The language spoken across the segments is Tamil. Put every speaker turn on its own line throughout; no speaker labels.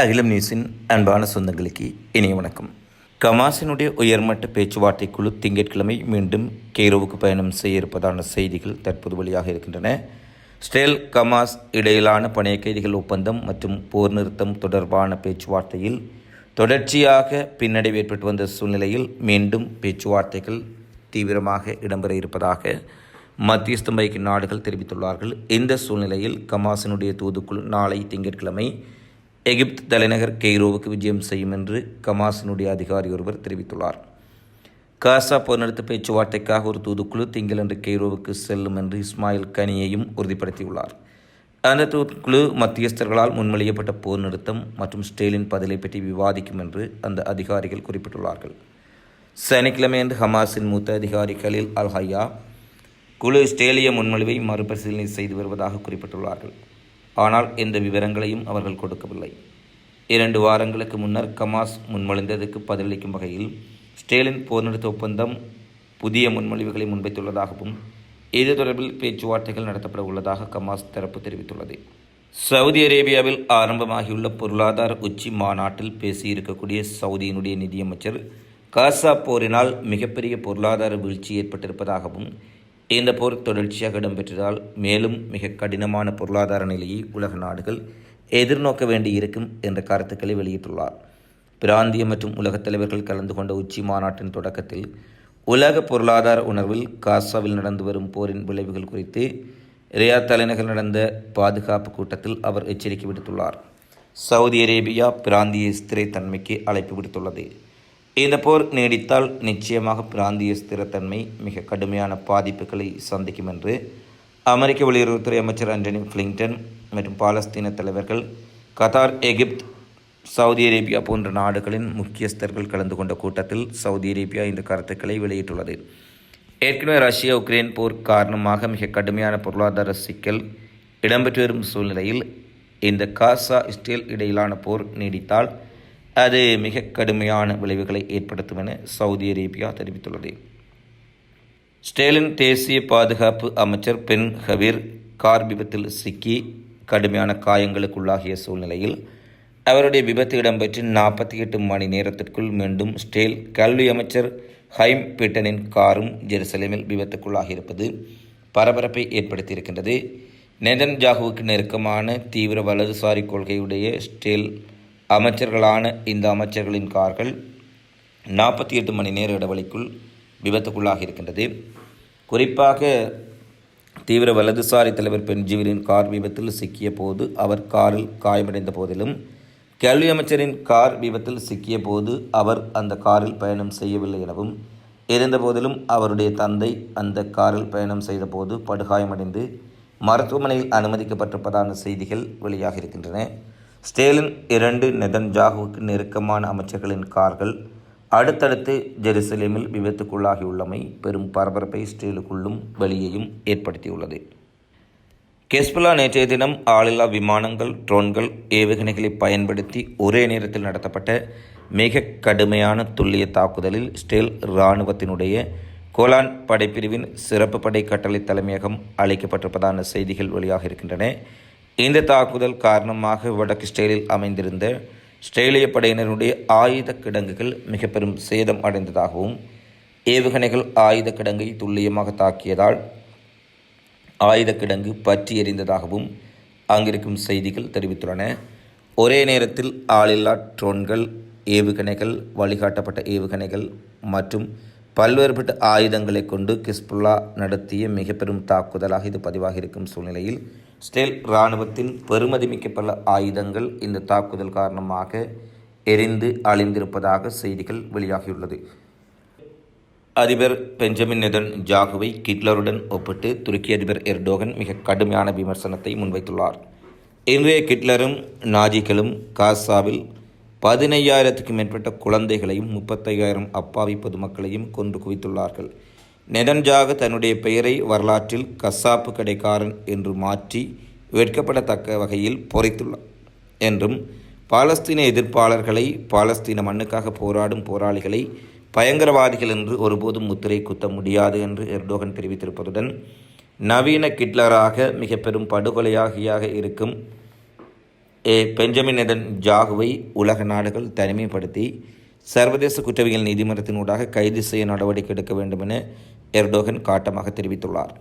அகிலம் நியூஸின் அன்பான சொந்தங்களுக்கு இனிய வணக்கம். கமாசினுடைய உயர்மட்ட பேச்சுவார்த்தை குழு திங்கட்கிழமை மீண்டும் கெய்ரோவுக்கு பயணம் செய்ய இருப்பதான செய்திகள் தற்போது வழியாக இருக்கின்றன. ஸ்டேல் கமாஸ் இடையிலான பணைய கைதிகள் ஒப்பந்தம் மற்றும் போர் நிறுத்தம் தொடர்பான பேச்சுவார்த்தையில் தொடர்ச்சியாக பின்னடைவு ஏற்பட்டு வந்த சூழ்நிலையில் மீண்டும் பேச்சுவார்த்தைகள் தீவிரமாக இடம்பெற இருப்பதாக மத்தியஸ்தம் வகிக்கும் நாடுகள் தெரிவித்துள்ளார்கள். இந்த சூழ்நிலையில் கமாசினுடைய தூதுக்குழு நாளை திங்கட்கிழமை எகிப்து தலைநகர் கெய்ரோவுக்கு விஜயம் செய்யும் என்று கமாசினுடைய அதிகாரி ஒருவர் தெரிவித்துள்ளார். காசா போர் பேச்சுவார்த்தைக்காக ஒரு தூதுக்குழு திங்களன்று கெய்ரோவுக்கு செல்லும் என்று இஸ்மாயில் கனியையும் உறுதிப்படுத்தியுள்ளார். அந்த தூதுக்குழு மத்தியஸ்தர்களால் முன்மொழியப்பட்ட போர் நிறுத்தம் மற்றும் ஸ்டேலின் பதிலை பற்றி விவாதிக்கும் என்று அந்த அதிகாரிகள் குறிப்பிட்டுள்ளார்கள். சனிக்கிழமையன்று ஹமாஸின் மூத்த அதிகாரி கலீல் அல் ஹையா குழு ஸ்டேலிய முன்மொழிவை மறுபரிசீலனை செய்து வருவதாக குறிப்பிட்டுள்ளார்கள். ஆனால் எந்த விவரங்களையும் அவர்கள் கொடுக்கவில்லை. இரண்டு வாரங்களுக்கு முன்னர் கமாஸ் முன்மொழிந்ததற்கு பதிலளிக்கும் வகையில் ஸ்டேலின் போர் நிறுத்த ஒப்பந்தம் புதிய முன்மொழிவுகளை முன்வைத்துள்ளதாகவும் இது தொடர்பில் பேச்சுவார்த்தைகள் நடத்தப்பட உள்ளதாக கமாஸ் தரப்பு தெரிவித்துள்ளது. சவுதி அரேபியாவில் ஆரம்பமாகியுள்ள பொருளாதார உச்சி மாநாட்டில் பேசியிருக்கக்கூடிய சவுதியினுடைய நிதியமைச்சர் காசா போரினால் மிகப்பெரிய பொருளாதார வீழ்ச்சி ஏற்பட்டிருப்பதாகவும் இந்த போர் தொடர்ச்சியாக இடம்பெற்றதால் மேலும் மிக கடினமான பொருளாதார நிலையை உலக நாடுகள் எதிர்நோக்க வேண்டி இருக்கும் என்ற கருத்துக்களை வெளியிட்டுள்ளார். பிராந்திய மற்றும் உலகத் தலைவர்கள் கலந்து கொண்ட உச்சி மாநாட்டின் தொடக்கத்தில் உலக பொருளாதார உணர்வில் காசாவில் நடந்து வரும் போரின் விளைவுகள் குறித்து ரியாத் தலைநகர் நடந்த பாதுகாப்பு கூட்டத்தில் அவர் எச்சரிக்கை விடுத்துள்ளார். சவுதி அரேபியா பிராந்திய ஸ்திரைத்தன்மைக்கு அழைப்பு விடுத்துள்ளது. இந்த போர் நீடித்தால் நிச்சயமாக பிராந்திய ஸ்திரத்தன்மை மிக கடுமையான பாதிப்புகளை சந்திக்கும் என்று அமெரிக்க வெளியுறவுத்துறை அமைச்சர் ஆண்டனி பிளிங்டன் மற்றும் பாலஸ்தீன தலைவர்கள் கத்தார் எகிப்த் சவுதி அரேபியா போன்ற நாடுகளின் முக்கியஸ்தர்கள் கலந்து கொண்ட கூட்டத்தில் சவுதி அரேபியா இந்த கருத்துக்களை வெளியிட்டுள்ளது. ஏற்கனவே ரஷ்யா உக்ரைன் போர் காரணமாக மிக கடுமையான பொருளாதார சிக்கல் இடம்பெற்று வரும் சூழ்நிலையில் இந்த காசா இஸ்ரேல் இடையிலான போர் நீடித்தால் அது மிக கடுமையான விளைவுகளை ஏற்படுத்தும் என சவுதி அரேபியா தெரிவித்துள்ளது. ஸ்டேலின் தேசிய பாதுகாப்பு அமைச்சர் பென் ஹவீர் கார் விபத்தில் சிக்கி கடுமையான காயங்களுக்குள்ளாகிய சூழ்நிலையில் அவருடைய விபத்து இடம்பெற்று நாற்பத்தி எட்டு மணி நேரத்திற்குள் மீண்டும் ஸ்டேல் கல்வி அமைச்சர் ஹைம் பீட்டனின் காரும் ஜெருசலேமில் விபத்துக்குள்ளாகியிருப்பது பரபரப்பை ஏற்படுத்தியிருக்கின்றது. நெதன் ஜாகுவுக்கு நெருக்கமான தீவிர வலதுசாரி கொள்கையுடைய ஸ்டேல் அமைச்சர்களான இந்த அமைச்சர்களின் கார்கள் நாற்பத்தி எட்டு மணி நேர இடைவெளிக்குள் விபத்துக்குள்ளாக இருக்கின்றது. குறிப்பாக தீவிர வலதுசாரி தலைவர் பென்ஜிவரின் கார் விபத்தில் சிக்கிய போது அவர் காரில் காயமடைந்த போதிலும் கல்வி அமைச்சரின் கார் விபத்தில் சிக்கிய போது அவர் அந்த காரில் பயணம் செய்யவில்லை எனவும் இருந்தபோதிலும் அவருடைய தந்தை அந்த காரில் பயணம் செய்தபோது படுகாயமடைந்து மருத்துவமனையில் அனுமதிக்கப்பட்டிருப்பதான செய்திகள் வெளியாக இருக்கின்றன ஸ்டேலின் இரண்டு நெதன்ஜாகுவுக்கு நெருக்கமான அமைச்சர்களின் கார்கள் அடுத்தடுத்து ஜெருசலேமில் விபத்துக்குள்ளாகியுள்ளமை பெரும் பரபரப்பை ஸ்டேலுக்குள்ளும் வெளியையும் ஏற்படுத்தியுள்ளது. கெஸ்புலா நேற்றைய தினம் ஆளில்லா விமானங்கள் ட்ரோன்கள் ஏவுகணைகளை பயன்படுத்தி ஒரே நேரத்தில் நடத்தப்பட்ட மிக கடுமையான துல்லிய தாக்குதலில் ஸ்டேல் இராணுவத்தினுடைய கோலான் படைப்பிரிவின் சிறப்பு படை கட்டளை தலைமையகம் அழைக்கப்பட்டிருப்பதான செய்திகள் வெளியாக இருக்கின்றன இந்த தாக்குதல் காரணமாக வடக்கு ஸ்டைலில் அமைந்திருந்த ஸ்ட்ரேலிய படையினருடைய ஆயுத கிடங்குகள் மிக பெரும் சேதம் அடைந்ததாகவும் ஏவுகணைகள் ஆயுத கிடங்கை துல்லியமாக தாக்கியதால் ஆயுத கிடங்கு பற்றி எறிந்ததாகவும் அங்கிருக்கும் செய்திகள் தெரிவித்துள்ளன. ஒரே நேரத்தில் ஆளில்லா ட்ரோன்கள் ஏவுகணைகள் வழிகாட்டப்பட்ட ஏவுகணைகள் மற்றும் பல்வேறுபட்ட ஆயுதங்களை கொண்டு கிஸ்புல்லா நடத்திய மிக பெரும் தாக்குதலாக இது பதிவாக இருக்கும் சூழ்நிலையில் ஸ்டேல் இராணுவத்தின் பெருமதிமிக்க பல ஆயுதங்கள் இந்த தாக்குதல் காரணமாக எரிந்து அழிந்திருப்பதாக செய்திகள் வெளியாகியுள்ளது. அதிபர் பெஞ்சமின் நெதன் ஜாகுவை கிட்லருடன் ஒப்பிட்டு துருக்கி அதிபர் எர்டோகன் மிக கடுமையான விமர்சனத்தை முன்வைத்துள்ளார். இன்றைய கிட்லரும் நாஜிகளும் காசாவில் பதினையாயிரத்துக்கும் மேற்பட்ட குழந்தைகளையும் முப்பத்தையாயிரம் அப்பாவி பொதுமக்களையும் கொன்று குவித்துள்ளார்கள். நெதன்ஜாக தன்னுடைய பெயரை வரலாற்றில் கசாப்பு கடைக்காரன் என்று மாற்றி வெட்கப்படத்தக்க வகையில் பொறித்துள்ளார் என்றும் பாலஸ்தீன எதிர்ப்பாளர்களை பாலஸ்தீன மண்ணுக்காக போராடும் போராளிகளை பயங்கரவாதிகள் என்று ஒருபோதும் முத்திரை குத்த முடியாது என்று எர்டோகன் தெரிவித்திருப்பதுடன் நவீன கிட்லராக மிக பெரும் படுகொலையாகியாக இருக்கும் ஏ பெஞ்சமின் ஜாகுவை உலக நாடுகள் தனிமைப்படுத்தி சர்வதேச குற்றவியல் நீதிமன்றத்தினூடாக கைது செய்ய நடவடிக்கை எடுக்க வேண்டும் என எர்டோகன் காட்டமாக தெரிவித்துள்ளார்.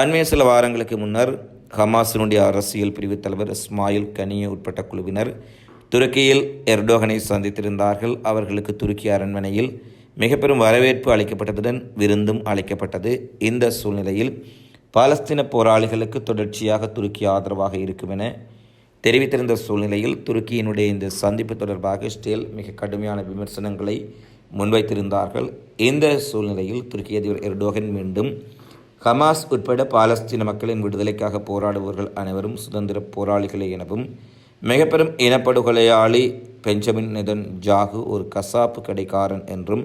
அண்மைய சில வாரங்களுக்கு முன்னர் ஹமாஸினுடைய அரசியல் பிரிவு தலைவர் இஸ்மாயில் கனிய உட்பட்ட குழுவினர் துருக்கியில் எர்டோகனை சந்தித்திருந்தார்கள். அவர்களுக்கு துருக்கி அரண்மனையில் மிக பெரும் வரவேற்பு அளிக்கப்பட்டதுடன் விருந்தும் அளிக்கப்பட்டது. இந்த சூழ்நிலையில் பாலஸ்தீன போராளிகளுக்கு தொடர்ச்சியாக துருக்கி ஆதரவாக இருக்கும் என தெரிவித்திருந்த சூழ்நிலையில் துருக்கியினுடைய இந்த சந்திப்பு தொடர்பாக ஸ்டேல் மிக கடுமையான விமர்சனங்களை முன்வைத்திருந்தார்கள். இந்த சூழ்நிலையில் துருக்கி அதிபர் எர்டோகன் மீண்டும் ஹமாஸ் உட்பட பாலஸ்தீன மக்களின் விடுதலைக்காக போராடுபவர்கள் அனைவரும் சுதந்திர போராளிகளே எனவும் மிகப்பெரும் இனப்படுகொலையாளி பெஞ்சமின் நிதன் ஜாகு ஒரு கசாப்பு கடைக்காரன் என்றும்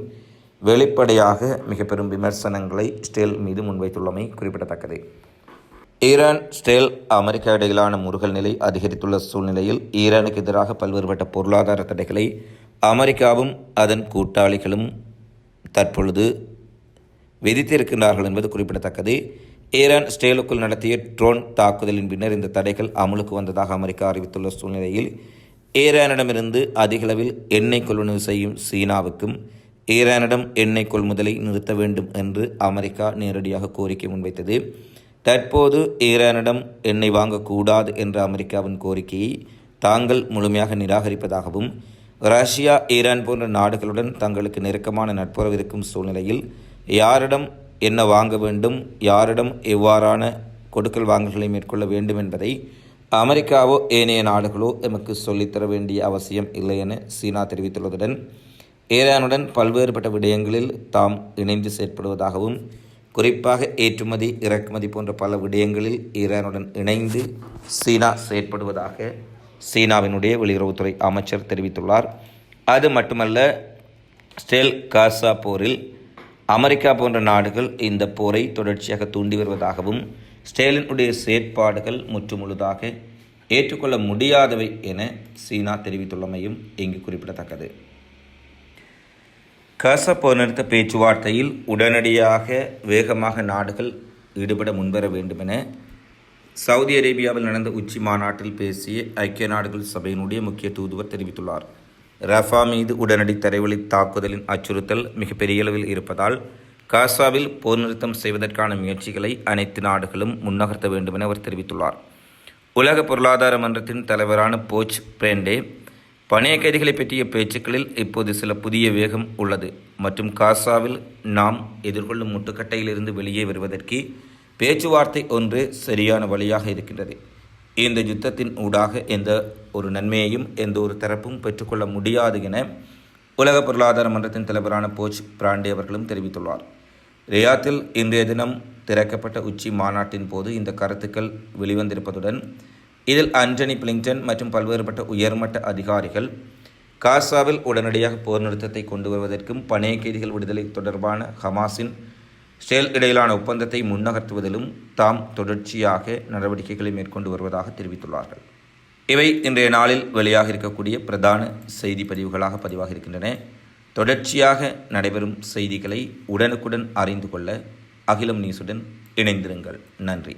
வெளிப்படையாக மிக பெரும் விமர்சனங்களை ஸ்டேல் மீது முன்வைத்துள்ளமை குறிப்பிடத்தக்கது. ஈரான் ஸ்டேல் அமெரிக்கா இடையிலான முருகல் நிலை அதிகரித்துள்ள சூழ்நிலையில் ஈரானுக்கு எதிராக பல்வேறுபட்ட பொருளாதார தடைகளை அமெரிக்காவும் அதன் கூட்டாளிகளும் தற்பொழுது விதித்திருக்கின்றார்கள் என்பது குறிப்பிடத்தக்கது. ஈரான் ஸ்டேலுக்குள் நடத்திய ட்ரோன் தாக்குதலின் பின்னர் இந்த தடைகள் அமலுக்கு வந்ததாக அமெரிக்கா அறிவித்துள்ள சூழ்நிலையில் ஈரானிடமிருந்து அதிகளவில் எண்ணெய் கொள்வனவு செய்யும் சீனாவுக்கும் ஈரானிடம் எண்ணெய் கொள்முதலை நிறுத்த வேண்டும் என்று அமெரிக்கா நேரடியாக கோரிக்கை முன்வைத்தது. தற்போது ஈரானிடம் எண்ணெய் வாங்கக்கூடாது என்ற அமெரிக்காவின் கோரிக்கையை தாங்கள் முழுமையாக நிராகரிப்பதாகவும் ரஷ்யா ஈரான் போன்ற நாடுகளுடன் தங்களுக்கு நெருக்கமான நட்புறவு இருக்கும் சூழ்நிலையில் யாரிடம் என்ன வாங்க வேண்டும் யாரிடம் எவ்வாறான கொடுக்கல் வாங்கல்களை மேற்கொள்ள வேண்டும் என்பதை அமெரிக்காவோ ஏனைய நாடுகளோ எமக்கு சொல்லித்தர வேண்டிய அவசியம் இல்லை என சீனா தெரிவித்துள்ளதுடன் ஈரானுடன் பல்வேறுபட்ட விடயங்களில் தாம் இணைந்து செயற்படுவதாகவும் குறிப்பாக ஏற்றுமதி இறக்குமதி போன்ற பல விடயங்களில் ஈரானுடன் இணைந்து சீனா செயற்படுவதாக சீனாவினுடைய வெளியுறவுத்துறை அமைச்சர் தெரிவித்துள்ளார். அது மட்டுமல்ல ஸ்டேல் காசா போரில் அமெரிக்கா போன்ற நாடுகள் இந்த போரை தொடர்ச்சியாக தூண்டி வருவதாகவும் ஸ்டேலினுடைய செயற்பாடுகள் முற்றுமுழுதாக ஏற்றுக்கொள்ள முடியாதவை என சீனா தெரிவித்துள்ளமையும் இங்கு குறிப்பிடத்தக்கது. காசா போர் நிறுத்த பேச்சுவார்த்தையில் உடனடியாக வேகமாக நாடுகள் ஈடுபட முன்வர வேண்டுமென சவுதி அரேபியாவில் நடந்த உச்சி மாநாட்டில் பேசிய ஐக்கிய நாடுகள் சபையினுடைய முக்கிய தூதுவர் தெரிவித்துள்ளார். ரஃபா மீது உடனடி தரைவழி தாக்குதலின் அச்சுறுத்தல் மிகப்பெரிய அளவில் இருப்பதால் காசாவில் போர் நிறுத்தம் செய்வதற்கான முயற்சிகளை அனைத்து நாடுகளும் முன்னகர்த்த வேண்டும் என அவர் தெரிவித்துள்ளார். உலக பொருளாதார மன்றத்தின் தலைவரான போச் பிரேண்டே பணைய கைதிகளை பற்றிய பேச்சுக்களில் இப்போது சில புதிய வேகம் உள்ளது. மற்றும் காசாவில் நாம் எதிர்கொள்ளும் முட்டுக்கட்டையிலிருந்து வெளியே வருவதற்கு பேச்சுவார்த்தை ஒன்று சரியான வழியாக இருக்கின்றது. இந்த யுத்தத்தின் ஊடாக எந்த ஒரு நன்மையையும் எந்த ஒரு தரப்பும் பெற்றுக்கொள்ள முடியாது என உலக பொருளாதார மன்றத்தின் தலைவரான போச் பிராண்டே அவர்களும் தெரிவித்துள்ளார். ரியாத்தில் இன்றைய தினம் திறக்கப்பட்ட உச்சி மாநாட்டின் போது இந்த கருத்துக்கள் வெளிவந்திருப்பதுடன் இதில் அண்டனி பிளிங்டன் மற்றும் பல்வேறுபட்ட உயர்மட்ட அதிகாரிகள் காசாவில் உடனடியாக போர் நிறுத்தத்தை கொண்டு வருவதற்கும் பணைய கைதிகள் விடுதலை தொடர்பான ஹமாஸின் ஸ்டேல் இடையிலான ஒப்பந்தத்தை முன்னகர்த்துவதிலும் தாம் தொடர்ச்சியாக நடவடிக்கைகளை மேற்கொண்டு வருவதாக தெரிவித்துள்ளார்கள். இவை இன்றைய நாளில் வெளியாக இருக்கக்கூடிய பிரதான செய்தி பதிவுகளாக பதிவாக இருக்கின்றன தொடர்ச்சியாக நடைபெறும் செய்திகளை உடனுக்குடன் அறிந்து கொள்ள அகிலம் நியூஸுடன் இணைந்திருங்கள். நன்றி.